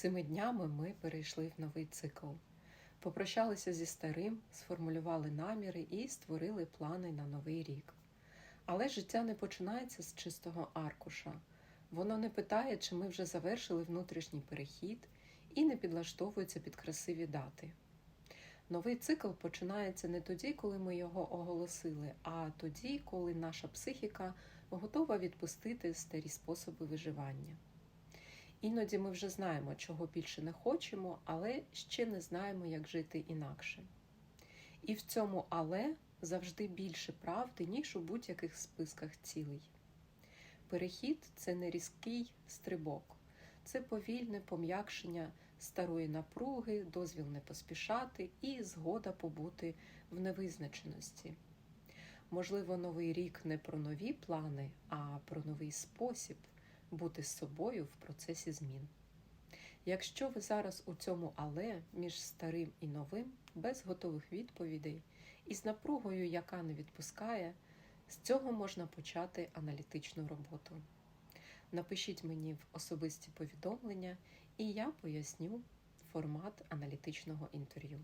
Цими днями ми перейшли в новий цикл. Попрощалися зі старим, сформулювали наміри і створили плани на новий рік. Але життя не починається з чистого аркуша. Воно не питає, чи ми вже завершили внутрішній перехід, і не підлаштовується під красиві дати. Новий цикл починається не тоді, коли ми його оголосили, а тоді, коли наша психіка готова відпустити старі способи виживання. Іноді ми вже знаємо, чого більше не хочемо, але ще не знаємо, як жити інакше. І в цьому але завжди більше правди, ніж у будь-яких списках цілей. Перехід це не різкий стрибок, це повільне пом'якшення старої напруги, дозвіл не поспішати і згода побути в невизначеності. Можливо, новий рік не про нові плани, а про новий спосіб бути з собою в процесі змін. Якщо ви зараз у цьому але між старим і новим, без готових відповідей і з напругою, яка не відпускає, з цього можна почати аналітичну роботу. Напишіть мені в особисті повідомлення, і я поясню формат аналітичного інтерв'ю.